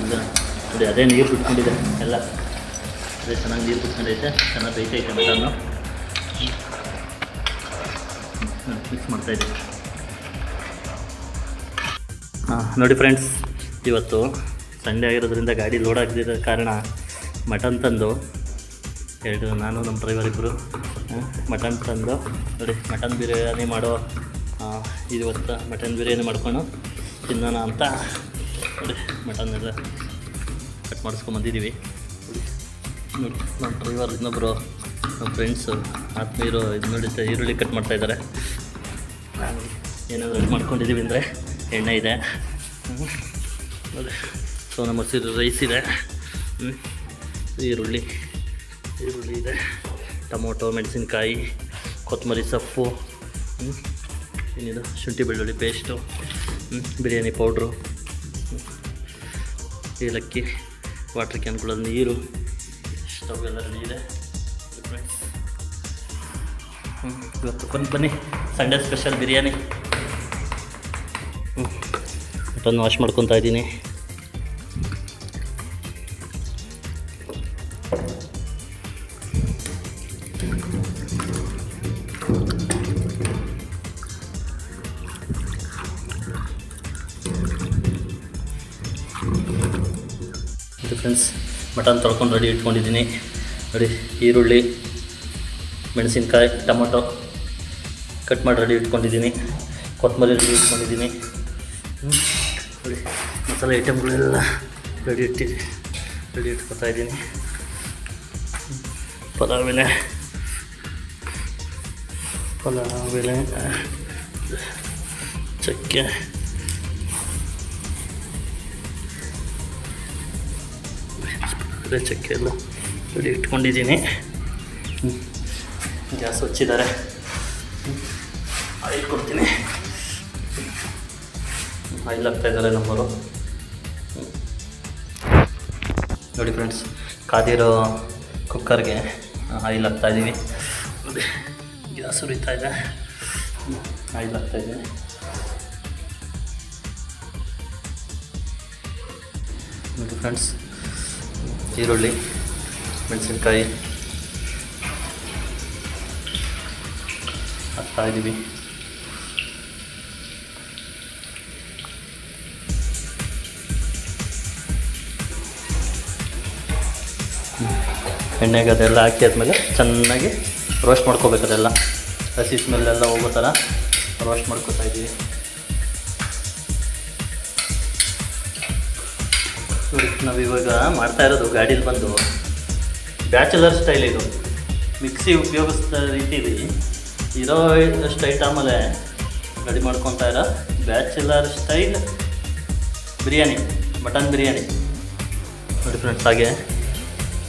ಎಲ್ಲ ನೋಡಿ, ಅದೇ ನೀರು ಬಿಟ್ಕೊಂಡಿದೆ ಎಲ್ಲ. ಅದೇ ಚೆನ್ನಾಗಿ ನೀರು ಬಿಟ್ಕೊಂಡೈತೆ ಚೆನ್ನಾಗಿ ಬೇಕೈತೆ ಮಟನ್ನು ಮಿಕ್ಸ್ ಮಾಡ್ತಾಯಿದ್ದೀನಿ ಹಾಂ ನೋಡಿ ಫ್ರೆಂಡ್ಸ್ ಇವತ್ತು ಸಂಡೇ ಆಗಿರೋದ್ರಿಂದ ಗಾಡಿ ಲೋಡ್ ಆಗದಿರೋ ಕಾರಣ ಮಟನ್ ತಂದು, ಎರಡು, ನಾನು ನಮ್ಮ ಡ್ರೈವರ್ ಇಬ್ಬರು ಮಟನ್ ತಂದು, ನೋಡಿ ಮಟನ್ ಬಿರಿಯಾನಿ ಮಾಡೋ ಇವತ್ತು ಮಟನ್ ಬಿರಿಯಾನಿ ಮಾಡ್ಕೊಂಡು ತಿನ್ನೋಣ ಅಂತ ನೋಡಿ ಮಟನ್ ಎಲ್ಲ ಕಟ್ ಮಾಡಿಸ್ಕೊಂಬಂದಿದ್ದೀವಿ ನೋಡಿ, ನಮ್ಮ ಡ್ರೈವರ್ ಇನ್ನೊಬ್ಬರು ನಮ್ಮ ಫ್ರೆಂಡ್ಸು ಆತ್ಮೀಯರು ಇದು ನೋಡಿ ಈರುಳ್ಳಿ ಕಟ್ ಮಾಡ್ತಾ ಇದ್ದಾರೆ ಏನಾದರೂ ಮಾಡ್ಕೊಂಡಿದ್ದೀವಿ ಅಂದರೆ ಎಣ್ಣೆ ಇದೆ. ನೋಡಿ ಸೋನ ಮೊಸರು ರೈಸ್ ಇದೆ. ಈರುಳ್ಳಿ ಈರುಳ್ಳಿ ಇದೆ ಟೊಮೊಟೊ, ಮೆಣಸಿನ್ಕಾಯಿ, ಕೊತ್ತಂಬರಿ ಸೊಪ್ಪು. ಏನಿದು, ಶುಂಠಿ ಬೆಳ್ಳುಳ್ಳಿ ಪೇಸ್ಟು ಬಿರಿಯಾನಿ ಪೌಡ್ರು. ಏಲಕ್ಕಿ ವಾಟ್ರ್ ಕ್ಯಾನ್ಗಳಲ್ಲಿ ನೀರು ಸ್ಟವ್ ಎಲ್ಲ ಇದೆ ಇವತ್ತು ಬನ್ನಿ ಬನ್ನಿ ಸಂಡೇ ಸ್ಪೆಷಲ್ ಬಿರಿಯಾನಿ. ಹ್ಞೂ ಮಟನ್ ವಾಶ್ ಮಾಡ್ಕೊತಾ ಇದ್ದೀನಿ ಫ್ರೆಂಡ್ಸ್ ಮಟನ್ ತೊಳ್ಕೊಂಡು ರೆಡಿ ಇಟ್ಕೊಂಡಿದ್ದೀನಿ. ನೋಡಿ, ಈರುಳ್ಳಿ, ಮೆಣಸಿನಕಾಯಿ, ಟೊಮೊಟೊ ಕಟ್ ಮಾಡಿ ರೆಡಿ ಇಟ್ಕೊಂಡಿದ್ದೀನಿ. ಕೊತ್ತಂಬರಿ ರೆಡಿ ಇಟ್ಕೊಂಡಿದ್ದೀನಿ. ನೋಡಿ, ಮಸಾಲೆ ಐಟಮ್ಗಳೆಲ್ಲ ರೆಡಿ ಇಟ್ಟು ರೆಡಿ ಇಟ್ಕೊತಾ ಇದ್ದೀನಿ. ಪಲಾವ್ ಎಲೆ ಚಕ್ಕೆ. ಅದೇ ಚಕ್ಕೆ ಎಲ್ಲ ರೆಡಿ ಇಟ್ಕೊಂಡಿದ್ದೀನಿ. ಗ್ಯಾಸ್ ಹಚ್ಚಿದ್ದಾರೆ. ಆಯಿಲ್ ಕೊಡ್ತೀನಿ ಆಯಿಲ್ ಹಾಕ್ತಾ ಇದ್ದಾರೆ ನಮ್ಮವರು. ನೋಡಿ ಫ್ರೆಂಡ್ಸ್ ಕಾದಿರೋ ಕುಕ್ಕರ್ಗೆ ಆಯಿಲ್ ಹಾಕ್ತಾ ಇದ್ದೀನಿ. ನೋಡಿ, ಗ್ಯಾಸ್ ಉರಿತಾ ಇದೆ. ಆಯಿಲ್ ಹಾಕ್ತಾ ಇದ್ದೀನಿ. ನೋಡಿ ಫ್ರೆಂಡ್ಸ್ ಈರುಳ್ಳಿ, ಮೆಣಸಿನ್ಕಾಯಿ, ಹಾಕ್ತಾ ಇದ್ದೀವಿ. ಎಣ್ಣೆಗೆ ಅದೆಲ್ಲ ಹಾಕಿ ಆದಮೇಲೆ ಚೆನ್ನಾಗಿ ರೋಸ್ಟ್ ಮಾಡ್ಕೋಬೇಕು ಅದೆಲ್ಲ. ಹಸಿ ಸ್ಮೆಲ್ಲೆಲ್ಲ ಹೋಗೋ ಥರ ರೋಸ್ಟ್ ಮಾಡ್ಕೋತಾ ಇದ್ದೀವಿ. ನೋಡಿ ನಾವು ಇವಾಗ ಮಾಡ್ತಾ ಇರೋದು ಗಾಡೀಲಿ ಬಂದು. ಬ್ಯಾಚುಲರ್ ಸ್ಟೈಲ್ ಇದು. ಮಿಕ್ಸಿ ಉಪಯೋಗಿಸ್ತಾ ರೀತಿಲಿ ಇರೋ ಅಷ್ಟು ಐಟಮಲ್ಲೇ ರೆಡಿ ಮಾಡ್ಕೊತಾ ಇರೋ bachelor style biryani, mutton biryani. ನೋಡಿ ಫ್ರೆಂಡ್ಸ್ ಹಾಗೆ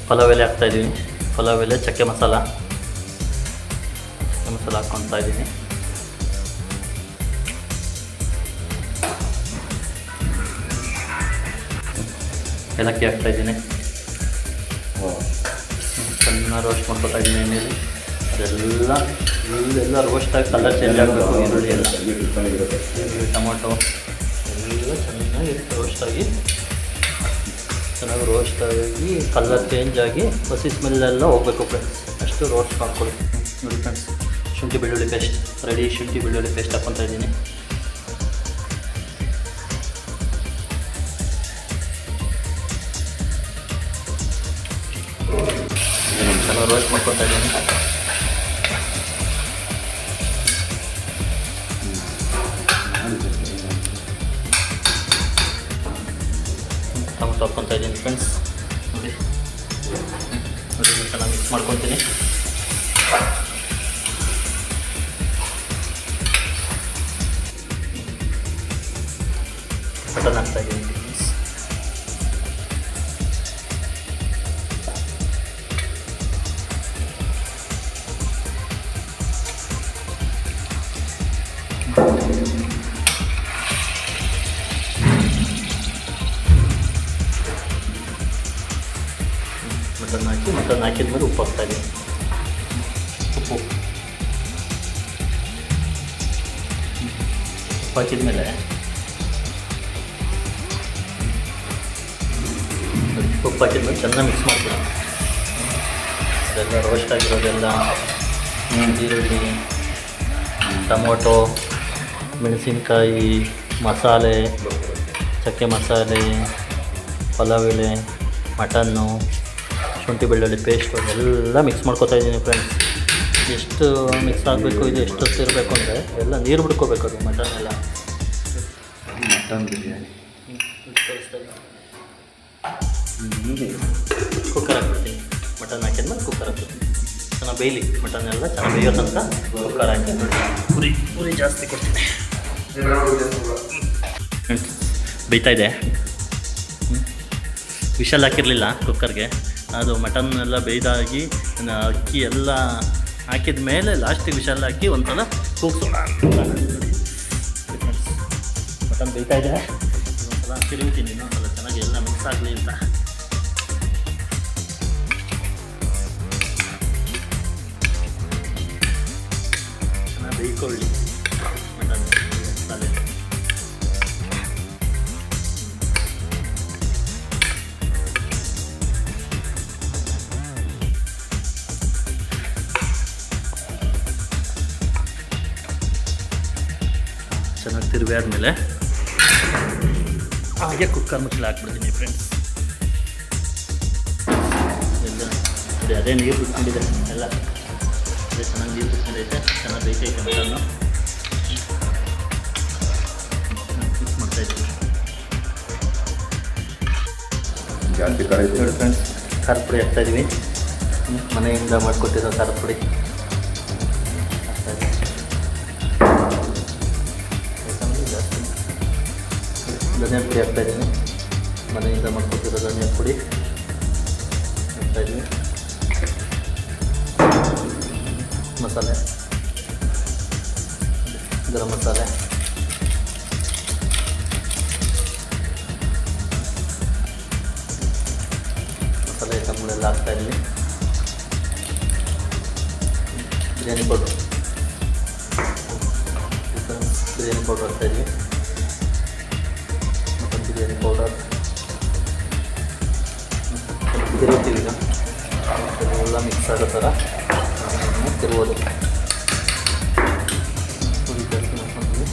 ಪಲಾವ್ ಎಲೆ ಹಾಕ್ತಾಯಿದ್ದೀವಿ ಪಲಾವ್ ಎಲೆ, ಚಕ್ಕೆ ಮಸಾಲ. ಚಕ್ಕೆ ಮಸಾಲ ಹಾಕ್ಕೊತಾ ಇದ್ದೀನಿ ಏಲಕ್ಕಿ ಹಾಕ್ತಾಯಿದ್ದೀನಿ ಚೆನ್ನಾಗಿ ರೋಸ್ಟ್ ಮಾಡ್ಕೊತಾ ಇದ್ದೀನಿ ಎಣ್ಣೆಯಲ್ಲಿ ಅದೆಲ್ಲ ಇಲ್ಲೆಲ್ಲ ರೋಸ್ಟ್ ಆಗಿ ಕಲರ್ ಚೇಂಜ್ ಆಗಬೇಕು ಈರುಳ್ಳಿ ಎಲ್ಲ. ಈರುಳ್ಳಿ ಟೊಮೊಟೊ ಎಲ್ಲ ಚೆನ್ನಾಗಿ ರೋಸ್ಟ್ ಆಗಿ ಚೆನ್ನಾಗಿ ರೋಸ್ಟ್ ಆಗಿ ಕಲರ್ ಚೇಂಜ್ ಆಗಿ ಹಸಿ ಸ್ಮೆಲ್ಲೆಲ್ಲ ಹೋಗ್ಬೇಕು ಫ್ರೆಂಡ್ಸ್ ಅಷ್ಟು ರೋಸ್ಟ್ ಮಾಡ್ಕೊಳ್ಳಿ. ನೋಡಿ ಫ್ರೆಂಡ್ಸ್ ಶುಂಠಿ ಬೆಳ್ಳುಳ್ಳಿ ಪೇಸ್ಟ್ ರೆಡಿ ಶುಂಠಿ ಬೆಳ್ಳುಳ್ಳಿ ಪೇಸ್ಟ್ ಹಾಕ್ಕೊತಾ ಇದ್ದೀನಿ. ರೋಸ್ಟ್ ಮಾಡ್ಕೊತಾ ಇದ್ದೀನಿ ಟೊಮೊಟೊ ಹಾಕ್ಕೊತಾ ಇದ್ದೀನಿ ಫ್ರೆಂಡ್ಸ್ ಮಟನ್ ಹಾಕಿ ಮಟನ್ ಹಾಕಿದ್ಮೇಲೆ ಉಪ್ಪು ಹಾಕ್ತಾ ಇದ್ದೀನಿ ಉಪ್ಪು ಉಪ್ಪು ಹಾಕಿದ್ಮೇಲೆ ಉಪ್ಪು ಹಾಕಿದ್ಮೇಲೆ ಚೆನ್ನಾಗಿ ಮಿಕ್ಸ್ ಮಾಡ್ತೀನಿ ಅದೆಲ್ಲ ರೋಸ್ಟ್ ಆಗಿರೋದೆಲ್ಲ ಈರುಳ್ಳಿ ಟೊಮೊಟೊ ಮೆಣಸಿನಕಾಯಿ ಮಸಾಲೆ ಚಕ್ಕೆ ಮಸಾಲೆ ಪಲಾವ್ ಎಲೆ ಮಟನ್ನು ಶುಂಠಿ ಬೆಳ್ಳುಳ್ಳಿ ಪೇಸ್ಟು ಎಲ್ಲ ಮಿಕ್ಸ್ ಮಾಡ್ಕೊತಾ ಇದ್ದೀನಿ ಫ್ರೆಂಡ್ಸ್ ಎಷ್ಟು ಮಿಕ್ಸ್ ಆಗಬೇಕು ಇದು ಎಷ್ಟು ಹೊತ್ತು ಇರಬೇಕು ಅಂದರೆ ಎಲ್ಲ ನೀರು ಬಿಡ್ಕೋಬೇಕು ಅದು ಮಟನ್ ಎಲ್ಲ. ಮಟನ್ ಬಿರಿಯಾನಿ ಕುಕ್ಕರ್ ಹಾಕ್ಬಿಡ್ತೀನಿ. ಮಟನ್ ಹಾಕಿದ್ಮೇಲೆ ಕುಕ್ಕರ್ ಹಾಕ್ಬಿಡ್ತೀನಿ. ಚೆನ್ನಾಗಿ ಬೇಯಲಿ. ಮಟನ್ ಎಲ್ಲ ಚೆನ್ನಾಗಿ ಬೇಯೋ ತನಕ ಕುಕ್ಕರ್ ಹಾಕಿ. ಪುರಿ ಪುರಿ ಜಾಸ್ತಿ ಕೊಡ್ತೀನಿ. ಬೇಯ್ತಾ ಇದೆ. ವಿಷಲ್ ಹಾಕಿರಲಿಲ್ಲ ಕುಕ್ಕರ್ಗೆ ಅದು ಮಟನ್ ಎಲ್ಲ ಬೇಯ್ದಾಗಿ ಅಕ್ಕಿ ಎಲ್ಲ ಹಾಕಿದ ಮೇಲೆ ಲಾಸ್ಟಿಗೆ ವಿಷಲ್ ಹಾಕಿ ಒಂದ್ಸಲ ಕೂಗ್ಸೋಣ ಮಟನ್ ಬೇಯ್ತಾ ಇದೆ ಒಂದ್ಸಲ ತಿರುಗ್ತೀನಿ ಇನ್ನೊಂದ್ಸಲ ಚೆನ್ನಾಗಿ ಎಲ್ಲ ಮಿಕ್ಸ್ ಆಗಲಿ ಅಂತ. ಚೆನ್ನಾಗಿ ಬೇಯ್ಕೊಳ್ಳಿ. ತಿರುವಿ ಆದಮೇಲೆ ಹಾಗೆ ಕುಕ್ಕರ್ ಮುಚ್ಚಲು ಹಾಕ್ಬಿಡ್ತೀನಿ ಫ್ರೆಂಡ್ಸ್ ಎಲ್ಲ ಅದೇ ಅದೇ ನೀರು ಬಿಟ್ಕೊಂಡಿದೆ ಎಲ್ಲ ಅದೇ ಚೆನ್ನಾಗಿ ನೀರು ಬಿಟ್ಕೊಂಡೈತೆ ಚೆನ್ನಾಗಿ ಬೇಕೈತೆ ಮಟನ್ನು ಮಿಕ್ಸ್ ಮಾಡ್ತಾಯಿದ್ದೀನಿ ಜಾಸ್ತಿ ಕಡೆ ಫ್ರೆಂಡ್ಸ್ ಖಾರ ಪುಡಿ ಹಾಕ್ತಾಯಿದ್ದೀವಿ ಮನೆಯಿಂದ ಮಾಡಿಕೊಟ್ಟಿರೋ ಖಾರ ಪುಡಿ. ಧನಿಯಾ ಪುಡಿ ಹಾಕ್ತಾಯಿದ್ದೀನಿ ಮನೆಯಿಂದ ಮಾಡ್ಕೊಟ್ಟಿರೋ ಧನಿಯಾ ಪುಡಿ ಹಾಕ್ತಾಯಿದ್ದೀವಿ ಮಸಾಲೆ ಗರಂ ಮಸಾಲೆ ಮಸಾಲೆ ಐಟಮ್ಗಳೆಲ್ಲ ಹಾಕ್ತಾಯಿದ್ದೀವಿ ಬಿರಿಯಾನಿ ಪೌಡ್ರು ಬಿರಿಯಾನಿ ಪೌಡ್ರ್ ಹಾಕ್ತಾಯಿದ್ವಿ ಮಟನ್ ಬಿರಿಯಾನಿ ಪೌಡರ್ ತಿರುಗ್ತೀವಿ ಈಗ ಎಲ್ಲ ಮಿಕ್ಸ್ ಆಗೋ ಥರ ಅದನ್ನ ತಿರುಗೋದು ಪುರಿ ಜಾಸ್ತಿ ಮಾಡ್ಕೊಂತೀವಿ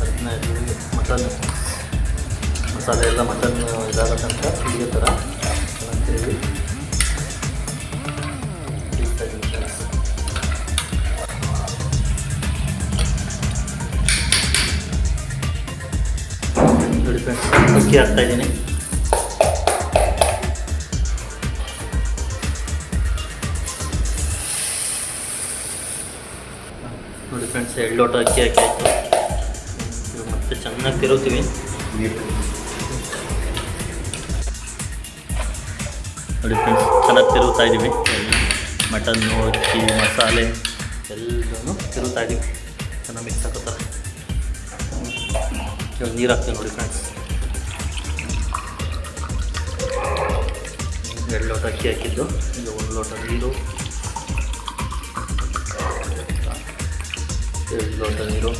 ಅದನ್ನ ಮಟನ್ ಮಸಾಲೆ ಎಲ್ಲ ಮಟನ್ ಇದಾಗೋ ತನಕ ಹಿಡಿಯೋ ಥರ ನೋಡಿ ಫ್ರೆಂಡ್ಸ್ ಅಕ್ಕಿ ಹಾಕ್ತಾ ಇದ್ದೀನಿ. ನೋಡಿ ಫ್ರೆಂಡ್ಸ್ ಎರಡು ಲೋಟ ಅಕ್ಕಿ ಹಾಕಿ ಆಯಿತು. ಮತ್ತೆ ಚೆನ್ನಾಗಿ ತಿರುಗ್ತೀವಿ. ನೀರು ನೋಡಿ ಫ್ರೆಂಡ್ಸ್ ಚೆನ್ನಾಗಿ ತಿರುಗ್ತಾ ಇದ್ದೀವಿ. ಮಟನ್ನು ಅಕ್ಕಿ, ಮಸಾಲೆ ಎಲ್ಲನೂ ತಿರುಗ್ತಾ ಇದ್ದೀವಿ. ಚೆನ್ನಾಗಿ ಮಿಕ್ಸ್ ಥರ. ಇವಾಗ ನೀರು ಹಾಕ್ತೀವಿ ನೋಡಿ ಫ್ರೆಂಡ್ಸ್ ಎರಡು ಲೋಟ ಅಕ್ಕಿ ಹಾಕಿದ್ದು ಈಗ ಒಂದು ಲೋಟ ನೀರು ಎರಡು ಲೋಟ ನೀರು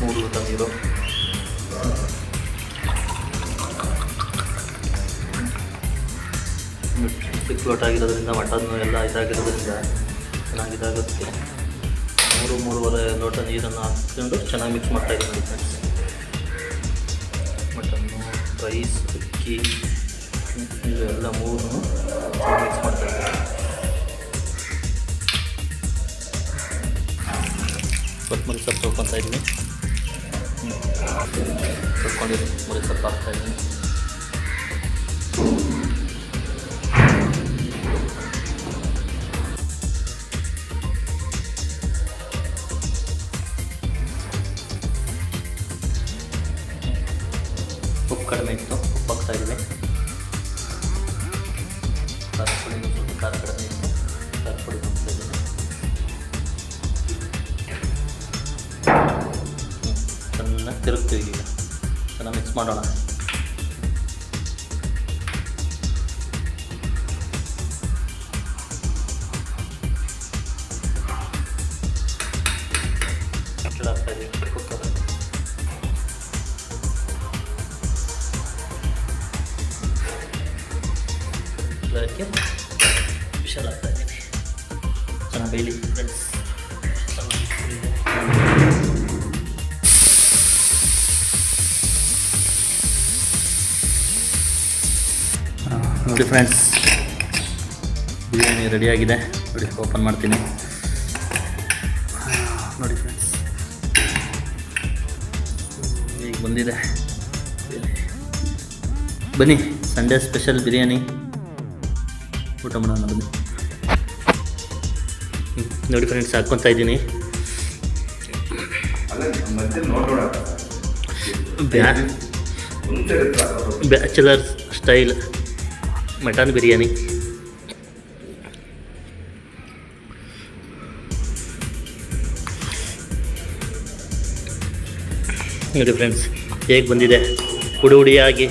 ಮೂರು ಲೋಟ ನೀರು ಚಿಕ್ಕ ಲೋಟ ಆಗಿರೋದ್ರಿಂದ ಮಟನ್ನು ಎಲ್ಲ ಇದಾಗಿರೋದ್ರಿಂದ ಚೆನ್ನಾಗಿ ಇದಾಗುತ್ತೆ ಮೂರು, ಮೂರುವರೆ ಲೋಟ ನೀರನ್ನು ಹಾಕ್ಕೊಂಡು ಚೆನ್ನಾಗಿ ಮಿಕ್ಸ್ ಮಾಡ್ತಾ ಇದ್ದೀನಿ ಫ್ರೆಂಡ್ಸ್ ಮಟನ್ನು ರೈಸ್ ಅಕ್ಕಿ, ಇವೆಲ್ಲ ಮೂರು ಮಿಕ್ಸ್ ಮಾಡ್ತಾ ಇದ್ದೀನಿ. ಕೊತ್ತಂಬರಿ ಸೊಪ್ಪು ತೊಳ್ಕೊತಾ ಇದ್ದೀನಿ. ತೊಳ್ಕೊಂಡಿದ್ದೀನಿ. ಮುರಿ ಸೊಪ್ಪು ಹಾಕ್ತಾ ಉಪ್ಪು ಹಾಕ್ತಾ ಇದ್ವಿ. ಖಾರ ಪುಡಿ ಸ್ವಲ್ಪ ಖಾರ ಪುಡಿ ಹಾಕ್ತಾ ಇದ್ದೀನಿ ಚೆನ್ನಾಗಿ ತಿರುಗ್ತೀವಿ ಈಗ. ಚೆನ್ನಾಗಿ ಮಿಕ್ಸ್ ಮಾಡೋಣ. ಅದಕ್ಕೆ ವಿಶಾಲ ಆಗ್ತಾ ಇದ್ದೀನಿ ಚೆನ್ನಾಗಿ ಬೈಲಿ ಫ್ರೆಂಡ್ಸ್ ನೋಡಿ ಫ್ರೆಂಡ್ಸ್ ಬಿರಿಯಾನಿ ರೆಡಿಯಾಗಿದೆ ನೋಡಿ ಓಪನ್ ಮಾಡ್ತೀನಿ. ನೋಡಿ ಫ್ರೆಂಡ್ಸ್ ಈಗ ಬಂದಿದೆ. ಬನ್ನಿ ಸಂಡೇ ಸ್ಪೆಷಲ್ ಬಿರಿಯಾನಿ ಊಟ ಮಾಡೋಣ, ನೋಡಿ ಫ್ರೆಂಡ್ಸ್ ಹಾಕ್ಕೊತಾ ಇದ್ದೀನಿ. Bachelor style mutton biryani. ನೋಡಿ ಫ್ರೆಂಡ್ಸ್ ಹೇಗೆ ಬಂದಿದೆ? ಹುಡಿ ಹುಡಿಯಾಗಿ